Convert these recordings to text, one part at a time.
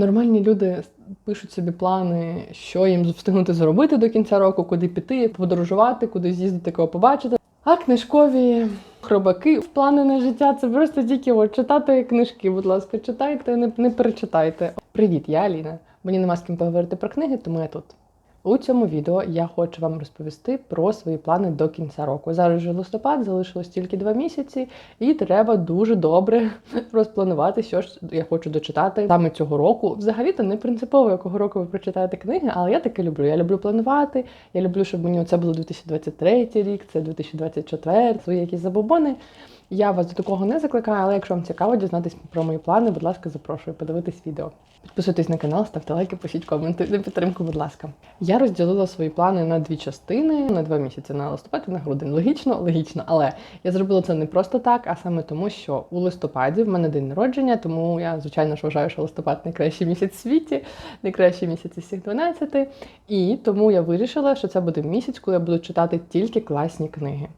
Нормальні люди пишуть собі плани, що їм встигнути зробити до кінця року, куди піти, подорожувати, куди з'їздити, кого побачити. А книжкові хробаки в плани на життя це просто тільки от читати книжки. Будь ласка, читайте, не, не перечитайте. Привіт, я Аліна. Мені нема з ким поговорити про книги, тому я тут. У цьому відео я хочу вам розповісти про свої плани до кінця року. Зараз вже листопад, залишилось тільки два місяці, і треба дуже добре розпланувати, що ж я хочу дочитати саме цього року. Взагалі-то не принципово, якого року ви прочитаєте книги, але я таке люблю. Я люблю планувати. Я люблю, щоб мені це було 2023 рік, це 2024, свої якісь забобони. Я вас до такого не закликаю, але якщо вам цікаво дізнатися про мої плани, будь ласка, запрошую подивитись відео. Підписуйтесь на канал, ставте лайки, пишіть коменти на підтримку, будь ласка. Я розділила свої плани на дві частини на два місяці на листопад і на грудень. Логічно, логічно, але я зробила це не просто так, а саме тому, що у листопаді в мене день народження, тому я звичайно ж вважаю, що листопад найкращий місяць в світі, найкращий місяць із всіх 12. І тому я вирішила, що це буде місяць, коли я буду читати тільки класні книги.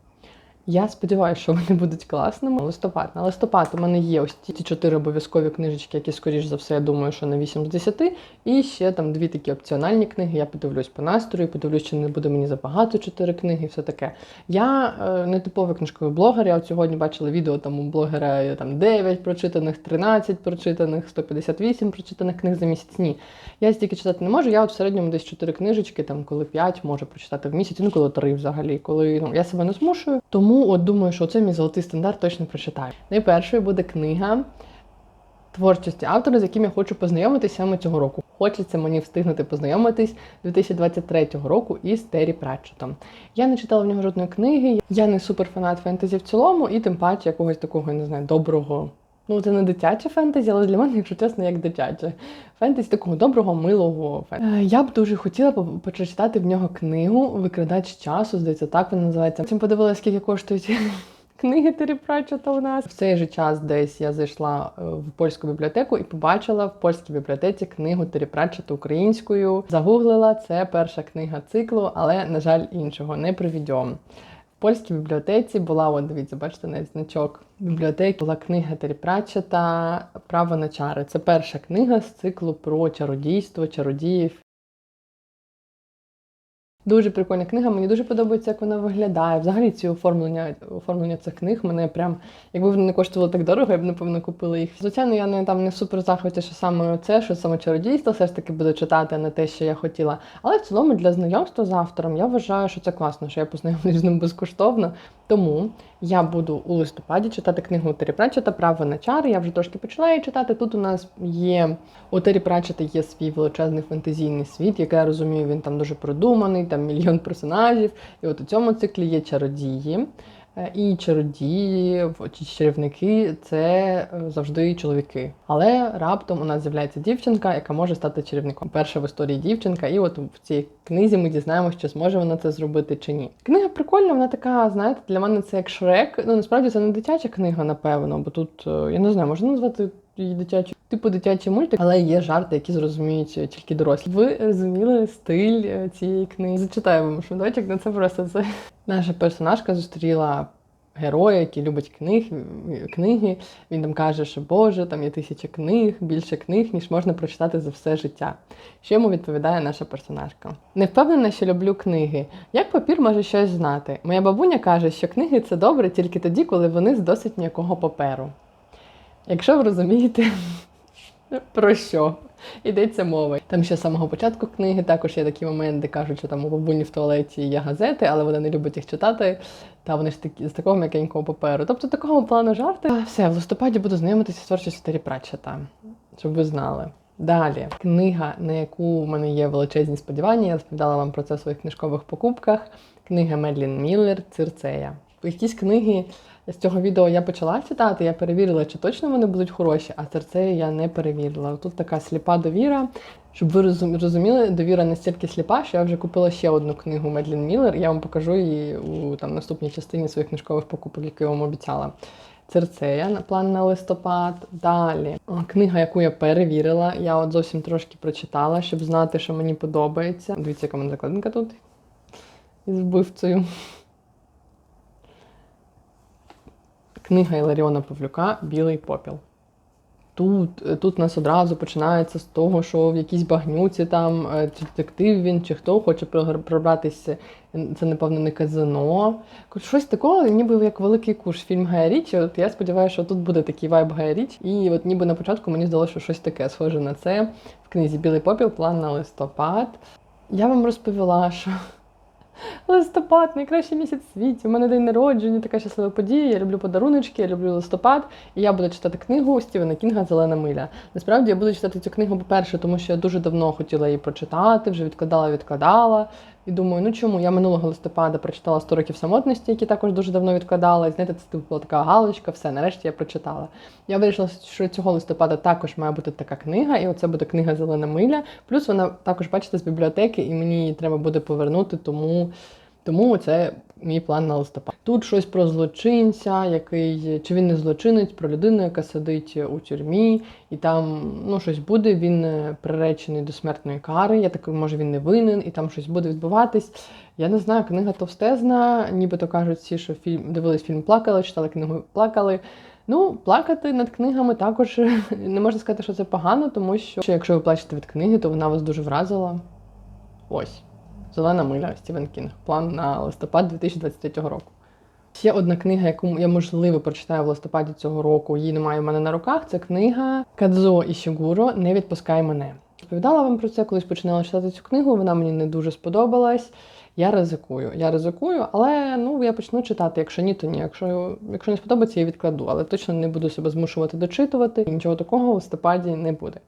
Я сподіваюся, що вони будуть класними. Листопад. На листопад у мене є ось ці чотири обов'язкові книжечки, які, скоріш за все, я думаю, що на 8 з 10. І ще там дві такі опціональні книги. Я подивлюсь по настрою, подивлюсь, чи не буде мені забагато чотири книги, і все таке. Я е, не типовий книжковий блогер. Я от сьогодні бачила відео там у блогера є, там 9 прочитаних, 13 прочитаних, 158 прочитаних книг за місяць. Ні. Я стільки читати не можу. Я от в середньому десь 4 книжечки, там коли 5 можу прочитати в місяць, ну коли 3 взагалі. Коли ну я себе не змушую. Тому от думаю, що це мій золотий стандарт точно прочитаю. Найпершою буде книга творчості автора, з яким я хочу познайомитися саме цього року. Хочеться мені встигнути познайомитись 2023 року із Террі Пратчетом. Я не читала в нього жодної книги. Я не суперфанат фентезі в цілому, і тим паче якогось такого, я не знаю, доброго. Ну, це не дитяче фентезі, але для мене, якщо чесно, як дитяче. Фентезі такого доброго, милого фентезі. Я б дуже хотіла по- прочитати в нього книгу Викрадач часу, здається, так вона називається. Потім подивилася, скільки коштують книги Террі у нас. В цей же час десь я зайшла е, в польську бібліотеку і побачила в польській бібліотеці книгу Террі українською. Загуглила, це перша книга циклу, але, на жаль, іншого не. В польській бібліотеці була, от дивіться, бачите, навіть значок бібліотеки була книга Террі Пратчета Право на чари. Це перша книга з циклу про чародійство, чародіїв. Дуже прикольна книга, мені дуже подобається, як вона виглядає. Взагалі ці оформлення, оформлення цих книг мене прям, якби вони не коштували так дорого, я б напевно купила їх. Звичайно, я не там не супер захваті, що саме це, що саме чародійство, все ж таки буду читати, не те, що я хотіла. Але в цілому для знайомства з автором я вважаю, що це класно, що я познайомлюсь з ним безкоштовно. Тому я буду у листопаді читати книгу Тері Пратчета Право на чари. Я вже трошки почала її читати. Тут у нас є у Тері Пратчета є свій величезний фентезійний світ, який я розумію, він там дуже продуманий, там мільйон персонажів. І от у цьому циклі є чародії. Е, І чародії чи чарівники це е, завжди чоловіки. Але раптом у нас з'являється дівчинка, яка може стати чарівником. Перша в історії дівчинка, і от в цій книзі ми дізнаємося, чи зможе вона це зробити чи ні. Книга прикольна, вона така, знаєте, для мене це як шрек. Ну насправді це не дитяча книга, напевно, бо тут е, я не знаю, можна назвати її дитячу, типу дитячий мультик, але є жарти, які зрозуміють е, тільки дорослі. Ви розуміли стиль е, цієї книги? Зачитаю вам шматочок, ну це просто це. Наша персонажка зустріла героя, який любить книг, книги. Він там каже, що Боже, там є тисяча книг, більше книг, ніж можна прочитати за все життя. Що йому відповідає наша персонажка? Не впевнена, що люблю книги. Як папір може щось знати? Моя бабуня каже, що книги це добре тільки тоді, коли вони з досить м'якого паперу. Якщо ви розумієте, про що йдеться мова. Там ще з самого початку книги також є такі моменти, де кажуть, що там у бабуні в туалеті є газети, але вона не любить їх читати. Та вони ж такі з такого м'якенького паперу. Тобто такого плану жарти. Все, в листопаді буду знайомитися з творчістю Террі Пратчета, щоб ви знали. Далі книга, на яку в мене є величезні сподівання. Я розповідала вам про це в своїх книжкових покупках. Книга Медлін Міллер Цирцея. Якісь книги з цього відео я почала читати, я перевірила, чи точно вони будуть хороші, а Цирцею я не перевірила. Тут така сліпа довіра. Щоб ви розуміли, довіра настільки сліпа, що я вже купила ще одну книгу Медлін Міллер. Я вам покажу її у там наступній частині своїх книжкових покупок, які я вам обіцяла. Церцея на план на листопад. Далі книга, яку я перевірила. Я от зовсім трошки прочитала, щоб знати, що мені подобається. Дивіться, яка мене закладинка тут із вбивцею. Книга Іларіона Павлюка Білий попіл. Тут, е, тут нас одразу починається з того, що в якійсь багнюці там е, чи детектив він, чи хто хоче пробратися. Це, напевно, не казино. Щось такого, ніби як великий куш фільм Гая Річі. От я сподіваюся, що тут буде такий вайб Гая Річі. І от ніби на початку мені здалося, що щось таке схоже на це в книзі Білий попіл, план на листопад. Я вам розповіла, що листопад найкращий місяць в світі. У мене день народження, така щаслива подія. Я люблю подаруночки, я люблю листопад. І я буду читати книгу Стівена Кінга Зелена миля. Насправді я буду читати цю книгу, по-перше, тому що я дуже давно хотіла її прочитати, вже відкладала, відкладала. І думаю, ну чому? Я минулого листопада прочитала 100 років самотності, які також дуже давно відкладала. І знаєте, це типу була така галочка, все, нарешті я прочитала. Я вирішила, що цього листопада також має бути така книга, і оце буде книга Зелена миля. Плюс вона також, бачите, з бібліотеки, і мені її треба буде повернути, тому. Тому це мій план на листопад. Тут щось про злочинця, який чи він не злочинець, про людину, яка сидить у тюрмі, і там ну щось буде. Він е, приречений до смертної кари. Я так може він не винен, і там щось буде відбуватись. Я не знаю, книга товстезна, нібито кажуть всі, що фільм дивились фільм, плакали, читали книгу, плакали. Ну, плакати над книгами також не можна сказати, що це погано, тому що якщо ви плачете від книги, то вона вас дуже вразила. Ось. Зелена миля Стівен Кінг. План на листопад 2023 року. Ще одна книга, яку я можливо прочитаю в листопаді цього року. Її немає в мене на руках. Це книга Кадзо Ішігуро Не відпускай мене. Розповідала вам про це, колись починала читати цю книгу. Вона мені не дуже сподобалась. Я ризикую. Я ризикую, але ну я почну читати. Якщо ні, то ні. Якщо якщо не сподобається, я відкладу, але точно не буду себе змушувати дочитувати. Нічого такого в листопаді не буде.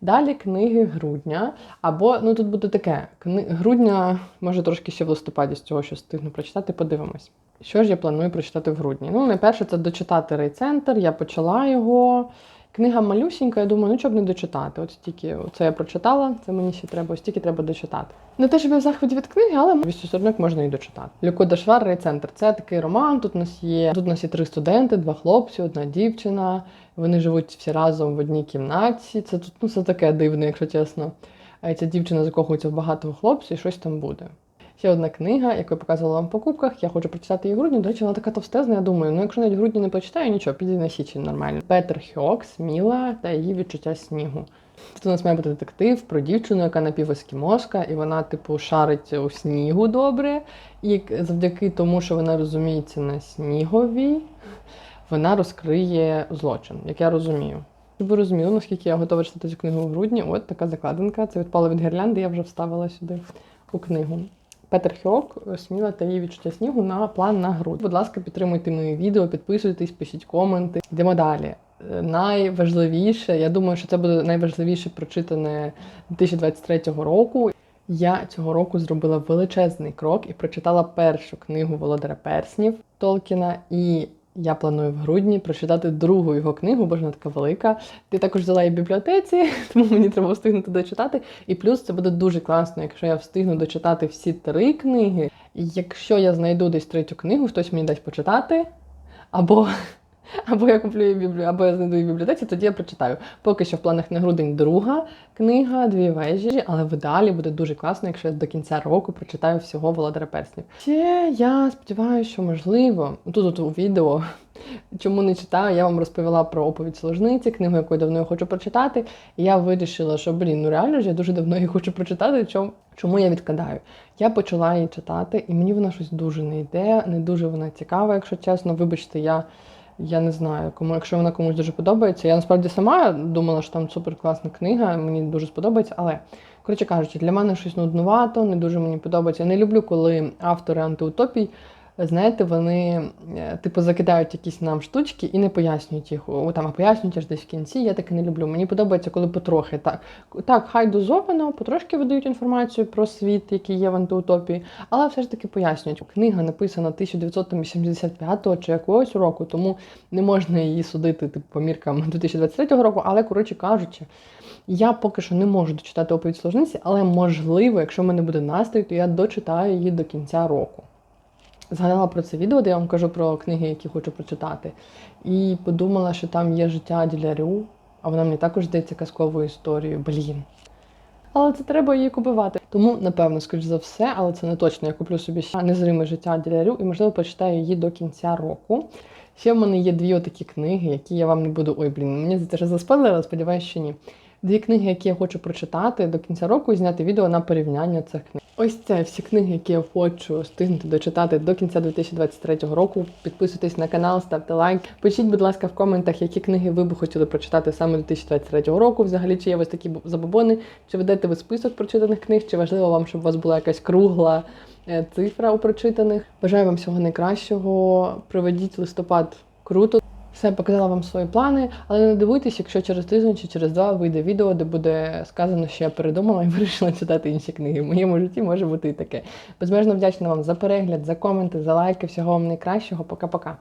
Далі книги грудня. Або ну тут буде таке: кни... грудня, може трошки ще в листопаді з цього, що встигну прочитати, подивимось. Що ж я планую прочитати в грудні? Ну, найперше, це дочитати рейцентр. Я почала його. Книга малюсінька, я думаю, ну щоб не дочитати. От стільки це я прочитала, це мені ще треба, ось стільки треба дочитати. Не те, щоб я в захваті від книги, але 200 сторінок можна і дочитати. Люко Дашвар рейцентр. Це такий роман. Тут у нас є тут у нас є три студенти, два хлопці, одна дівчина. Вони живуть всі разом в одній кімнаті. Це тут ну це таке дивне, якщо чесно. А ця дівчина закохується в багатого хлопця і щось там буде. Ще одна книга, яку я показувала вам в покупках. Я хочу прочитати її в грудні. До речі, вона така товстезна. Я думаю, ну якщо навіть в грудні не почитаю, нічого, піде на січень нормально. Петер Хьок, Сміла та її відчуття снігу. Тут у нас має бути детектив про дівчину, яка напівескімоска, і вона, типу, шарить у снігу добре. І завдяки тому, що вона розуміється на снігові, вона розкриє злочин, як я розумію. Щоб ви розуміли, наскільки я готова читати цю книгу в грудні. От така закладинка. Це відпало від гірлянди, я вже вставила сюди у книгу. Петер Хьок, сміла та її відчуття снігу на план на грудь. Будь ласка, підтримуйте мої відео, підписуйтесь, пишіть коменти. Йдемо далі. Найважливіше, я думаю, що це буде найважливіше прочитане 2023 року. Я цього року зробила величезний крок і прочитала першу книгу Володаря Перснів Толкіна. І я планую в грудні прочитати другу його книгу, бо вона така велика. Ти також взяла її в бібліотеці, тому мені треба встигнути дочитати. І плюс це буде дуже класно, якщо я встигну дочитати всі три книги. Якщо я знайду десь третю книгу, хтось мені дасть почитати, або. Або я куплю її в біблі... або я знайду її в бібліотеці, тоді я прочитаю. Поки що в планах на грудень друга книга, дві вежі, але в ідеалі буде дуже класно, якщо я до кінця року прочитаю всього Володаря Перснів. Ще я сподіваюся, що можливо, тут у відео, чому не читаю, я вам розповіла про оповідь Сложниці, книгу, яку я давно хочу прочитати. І я вирішила, що блін, ну реально ж я дуже давно її хочу прочитати. Чому, чому я відкладаю? Я почала її читати, і мені вона щось дуже не йде, не дуже вона цікава, якщо чесно. Вибачте, я. Я не знаю, кому, якщо вона комусь дуже подобається. Я насправді сама думала, що там супер класна книга, мені дуже сподобається, але, коротше кажучи, для мене щось нуднувато, не дуже мені подобається. Я не люблю, коли автори антиутопій, знаєте, вони типу закидають якісь нам штучки і не пояснюють їх. О, там, а пояснюють аж десь в кінці. Я таке не люблю. Мені подобається, коли потрохи так. Так, хай дозовано, потрошки видають інформацію про світ, який є в антиутопії, але все ж таки пояснюють. Книга написана 1985 чи якогось року, тому не можна її судити типу, по міркам 2023 року, але коротше кажучи. Я поки що не можу дочитати оповідь сложниці, але можливо, якщо в мене буде настрій, то я дочитаю її до кінця року. Згадала про це відео, де я вам кажу про книги, які хочу прочитати. І подумала, що там є життя Ділярю, а вона мені також здається казковою історією. Блін. Але це треба її купувати. Тому, напевно, скоріш за все, але це не точно. Я куплю собі ще незриме життя Ділярю і, можливо, прочитаю її до кінця року. Ще в мене є дві отакі книги, які я вам не буду. Ой, блін, мені це вже заспойлерили, сподіваюся, що ні. Дві книги, які я хочу прочитати до кінця року і зняти відео на порівняння цих книг. Ось це всі книги, які я хочу встигнути дочитати до кінця 2023 року. Підписуйтесь на канал, ставте лайк. Пишіть, будь ласка, в коментах, які книги ви б хотіли прочитати саме 2023 року. Взагалі, чи є вас такі забобони, чи ведете ви список прочитаних книг, чи важливо вам, щоб у вас була якась кругла е, цифра у прочитаних. Бажаю вам всього найкращого. Проведіть листопад круто. Все, показала вам свої плани, але не дивуйтесь, якщо через тиждень чи через два вийде відео, де буде сказано, що я передумала і вирішила читати інші книги. В моєму житті може бути і таке. Безмежно вдячна вам за перегляд, за коменти, за лайки. Всього вам найкращого. Пока-пока.